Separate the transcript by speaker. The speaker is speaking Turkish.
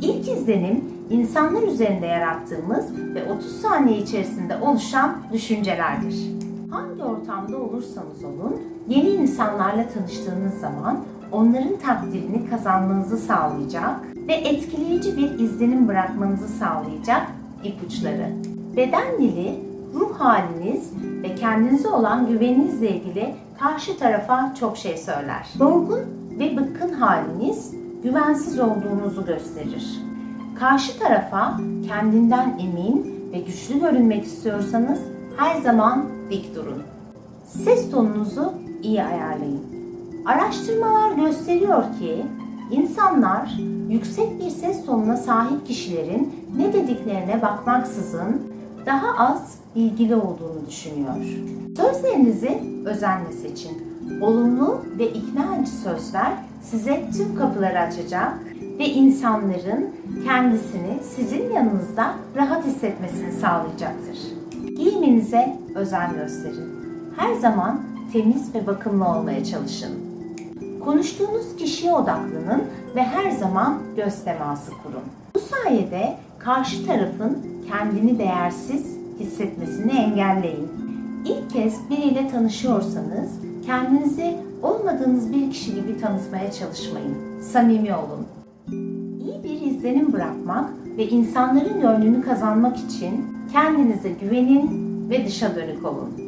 Speaker 1: İlk izlenim insanlar üzerinde yarattığımız ve 30 saniye içerisinde oluşan düşüncelerdir. Hangi ortamda olursanız olun, yeni insanlarla tanıştığınız zaman onların takdirini kazanmanızı sağlayacak ve etkileyici bir izlenim bırakmanızı sağlayacak ipuçları. Beden dili, ruh haliniz ve kendinize olan güveninizle ilgili karşı tarafa çok şey söyler. Yorgun ve bıkkın haliniz güvensiz olduğunuzu gösterir. Karşı tarafa kendinden emin ve güçlü görünmek istiyorsanız her zaman dik durun. Ses tonunuzu iyi ayarlayın. Araştırmalar gösteriyor ki insanlar yüksek bir ses tonuna sahip kişilerin ne dediklerine bakmaksızın daha az bilgili olduğunu düşünüyor. Sözlerinizi özenle seçin. Olumlu ve ikna edici sözler size tüm kapıları açacak ve insanların kendisini sizin yanınızda rahat hissetmesini sağlayacaktır. Giyiminize özen gösterin. Her zaman temiz ve bakımlı olmaya çalışın. Konuştuğunuz kişiye odaklanın ve her zaman göz teması kurun. Bu sayede karşı tarafın kendini değersiz hissetmesini engelleyin. İlk kez biriyle tanışıyorsanız kendinizi olmadığınız bir kişi gibi tanıtmaya çalışmayın. Samimi olun. İyi bir izlenim bırakmak ve insanların gönlünü kazanmak için kendinize güvenin ve dışa dönük olun.